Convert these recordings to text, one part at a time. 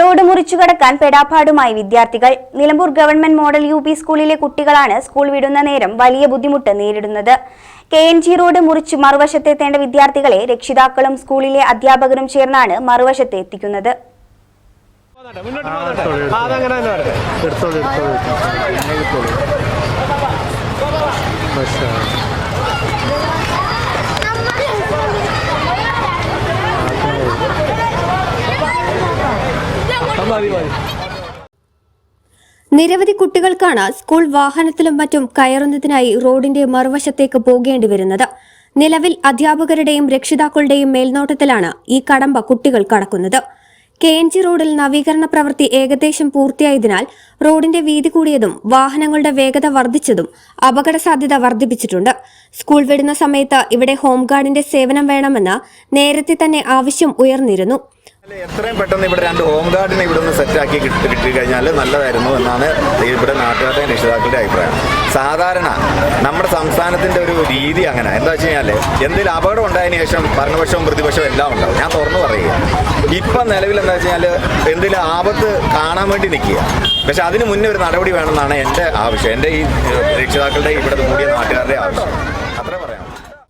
Road മുറിച്ചു കടക്കാൻ പെടാപ്പാടുമായി വിദ്യാർത്ഥികൾ. Nilambur government model U P സ്കൂളിലെ കുട്ടികളാണ് സ്കൂൾ വിടുന്ന നേരം വലിയ ബുദ്ധിമുട്ട് നേരിടുന്നത്. കെ എൻ ജി റോഡ് മുറിച്ച് മറുവശത്തെത്തേണ്ട വിദ്യാർത്ഥികളെ രക്ഷിതാക്കളും സ്കൂളിലെ അധ്യാപകരും ചേർന്നാണ് മറുവശത്ത് എത്തിക്കുന്നത്. നിരവധി കുട്ടികൾക്കാണ് സ്കൂൾ വാഹനത്തിലും മറ്റും കയറുന്നതിനായി റോഡിന്റെ മറുവശത്തേക്ക് പോകേണ്ടി വരുന്നത്. നിലവിൽ അധ്യാപകരുടെയും രക്ഷിതാക്കളുടെയും മേൽനോട്ടത്തിലാണ് ഈ കടമ്പ കുട്ടികൾ കടക്കുന്നത്. കെ എൻ ജി റോഡിൽ നവീകരണ പ്രവൃത്തി ഏകദേശം പൂർത്തിയായതിനാൽ റോഡിന്റെ വീതി കൂടിയതും വാഹനങ്ങളുടെ വേഗത വർദ്ധിച്ചതും അപകട സാധ്യത വർദ്ധിപ്പിച്ചിട്ടുണ്ട്. സ്കൂൾ വിടുന്ന സമയത്ത് ഇവിടെ ഹോംഗാർഡിന്റെ സേവനം വേണമെന്ന് നേരത്തെ തന്നെ ആവശ്യം ഉയർന്നിരുന്നു. എത്രയും പെട്ടെന്ന് ഇവിടെ രണ്ട് ഹോം ഗാർഡിനെ ഇവിടെ നിന്ന് സെറ്റാക്കി കിട്ടി കഴിഞ്ഞാൽ നല്ലതായിരുന്നു എന്നാണ് ഇവിടെ നാട്ടുകാരുടെ രക്ഷിതാക്കളുടെ അഭിപ്രായം. സാധാരണ നമ്മുടെ സംസ്ഥാനത്തിന്റെ ഒരു രീതി അങ്ങനെ. എന്താ വെച്ച് കഴിഞ്ഞാൽ എന്തെങ്കിലും അപകടം ഉണ്ടായതിനു ശേഷം ഭരണപക്ഷവും പ്രതിപക്ഷവും എല്ലാം ഉണ്ടാവും. ഞാൻ തുറന്നു പറയുക ഇപ്പം നിലവിൽ എന്താ വെച്ച് കഴിഞ്ഞാൽ എന്തെങ്കിലും ആപത്ത് കാണാൻ വേണ്ടി നിൽക്കുക. പക്ഷെ അതിന് മുന്നേ ഒരു നടപടി വേണമെന്നാണ് എന്റെ ആവശ്യം. എന്റെ ഈ രക്ഷിതാക്കളുടെ ഇവിടെ കൂടിയ നാട്ടുകാരുടെ ആവശ്യം.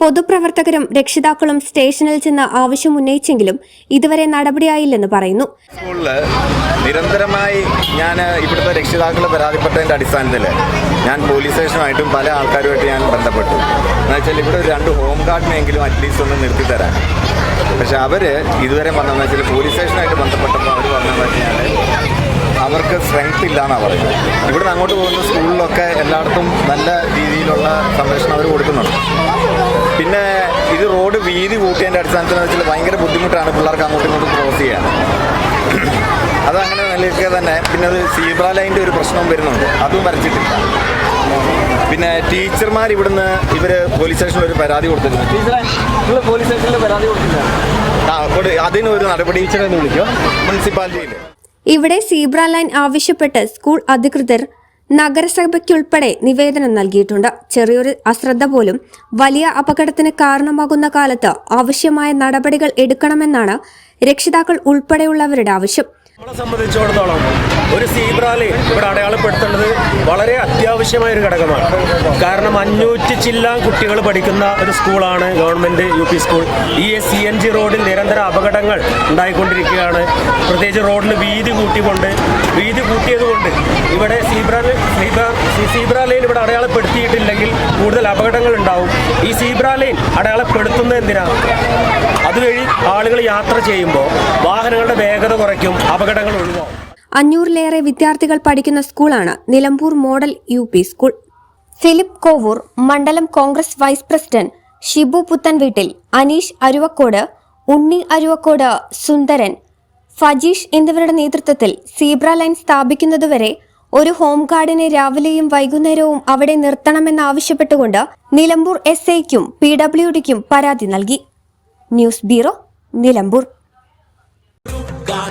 പൊതുപ്രവർത്തകരും രക്ഷിതാക്കളും സ്റ്റേഷനിൽ ചെന്ന് ആവശ്യം ഉന്നയിച്ചെങ്കിലും ഇതുവരെ നടപടിയായില്ലെന്ന് പറയുന്നു. നിരന്തരമായി ഞാൻ ഇവിടുത്തെ രക്ഷിതാക്കൾ പരാതിപ്പെട്ടതിന്റെ അടിസ്ഥാനത്തിൽ ഞാൻ പോലീസ് സ്റ്റേഷനുമായിട്ടും പല ആൾക്കാരുമായിട്ട് ഞാൻ ബന്ധപ്പെട്ടു. എന്ന് വെച്ചാൽ ഇവിടെ രണ്ട് ഹോം ഗാർഡിനെങ്കിലും അറ്റ്ലീസ്റ്റ് ഒന്ന് നിർത്തി തരാൻ പക്ഷെ അവർ ഇതുവരെ പറഞ്ഞതെന്ന് വെച്ചാൽ പോലീസ് സ്റ്റേഷനായിട്ട് ബന്ധപ്പെട്ടപ്പോൾ അവർ പറഞ്ഞതെന്ന് വെച്ചാൽ അവർക്ക് സ്ട്രെങ്ത് ഇല്ല എന്നാണ് പറയുന്നത്. ഇവിടെ അങ്ങോട്ട് പോകുന്ന സ്കൂളിലൊക്കെ എല്ലായിടത്തും നല്ല രീതിയിലുള്ള സംരക്ഷണം അവർ കൊടുക്കുന്നുണ്ട്. പിന്നെ ഇത് റോഡ് വീതി കൂട്ടിയതിന്റെ അടിസ്ഥാനത്തിൽ എന്ന് വെച്ചാൽ ഭയങ്കര ബുദ്ധിമുട്ടാണ് പിള്ളേർക്ക് അങ്ങോട്ടും ഇങ്ങോട്ടും ക്രോസ് ചെയ്യാൻ. അതങ്ങനെ നിലനിൽക്കുക തന്നെ. പിന്നെ അത് സീബ്ര ലൈന്റെ ഒരു പ്രശ്നം വരുന്നുണ്ട്. അതും വരച്ചിട്ടില്ല. പിന്നെ ടീച്ചർമാർ ഇവിടുന്ന് ഇവർ പോലീസ് സ്റ്റേഷനിൽ ഒരു പരാതി കൊടുത്തിരുന്നു. ടീച്ചറെ നിങ്ങൾ പോലീസ് സ്റ്റേഷനിൽ പരാതി കൊടുത്തില്ല? ആ കൊടു- അതിനൊരു നടപടി ടീച്ചറെ വിളിക്കോ? മുനിസിപ്പാലിറ്റിയിൽ ഇവിടെ സീബ്ര ലൈൻ ആവശ്യപ്പെട്ട് സ്കൂൾ അധികൃതർ നഗരസഭയ്ക്കുൾപ്പെടെ നിവേദനം നൽകിയിട്ടുണ്ട്. ചെറിയൊരു അശ്രദ്ധ പോലും വലിയ അപകടത്തിന് കാരണമാകുന്ന കാലത്ത് ആവശ്യമായ നടപടികൾ എടുക്കണമെന്നാണ് രക്ഷിതാക്കൾ ഉൾപ്പെടെയുള്ളവരുടെ ആവശ്യം. നമ്മളെ സംബന്ധിച്ചിടത്തോളം ഒരു സീബ്രാലി ഇവിടെ അടയാളപ്പെടുത്തേണ്ടത് വളരെ അത്യാവശ്യമായ ഒരു ഘടകമാണ്. കാരണം അഞ്ഞൂറ്റി ചില്ലാൻ കുട്ടികൾ പഠിക്കുന്ന ഒരു സ്കൂളാണ് ഗവൺമെന്റ് യു പി സ്കൂൾ. ഈ സി എൻ ജി റോഡിൽ നിരന്തര അപകടങ്ങൾ ഉണ്ടായിക്കൊണ്ടിരിക്കുകയാണ്. പ്രത്യേകിച്ച് റോഡിൽ വീതി കൂട്ടിക്കൊണ്ട് വീതി കൂട്ടിയതുകൊണ്ട് ഇവിടെ സീബ്രാലി സീബ്ര സീബ്ര ലൈൻ ഇവിടെ അടയാളപ്പെടുത്തിയിട്ടില്ലെങ്കിൽ കൂടുതൽ അപകടങ്ങൾ ഉണ്ടാവും. ഈ സീബ്ര ലൈൻ അടയാളപ്പെടുത്തുന്നത് എന്തിനാണ് അതുവഴി ആളുകൾ യാത്ര ചെയ്യുമ്പോൾ വാഹനങ്ങളുടെ വേഗത കുറയ്ക്കും അപകടങ്ങൾ ഒഴിവാകും അഞ്ഞൂറിലേറെ വിദ്യാർത്ഥികൾ പഠിക്കുന്ന സ്കൂളാണ് Nilambur model U school. Philip Kovoor മണ്ഡലം കോൺഗ്രസ് വൈസ് പ്രസിഡന്റ് ഷിബു പുത്തൻ വീട്ടിൽ അനീഷ് അരുവക്കോട് ഉണ്ണി അരുവക്കോട് സുന്ദരൻ ഫജീഷ് എന്നിവരുടെ നേതൃത്വത്തിൽ സീബ്ര ലൈൻ സ്ഥാപിക്കുന്നതുവരെ ഒരു ഹോം ഗാർഡിനെ രാവിലെയും വൈകുന്നേരവും അവിടെ നിർത്തണമെന്നാവശ്യപ്പെട്ടുകൊണ്ട് നിലമ്പൂർ എസ് ഐക്കും പി ഡബ്ല്യു ഡിക്കും പരാതി നൽകി. News bureau Nilambur.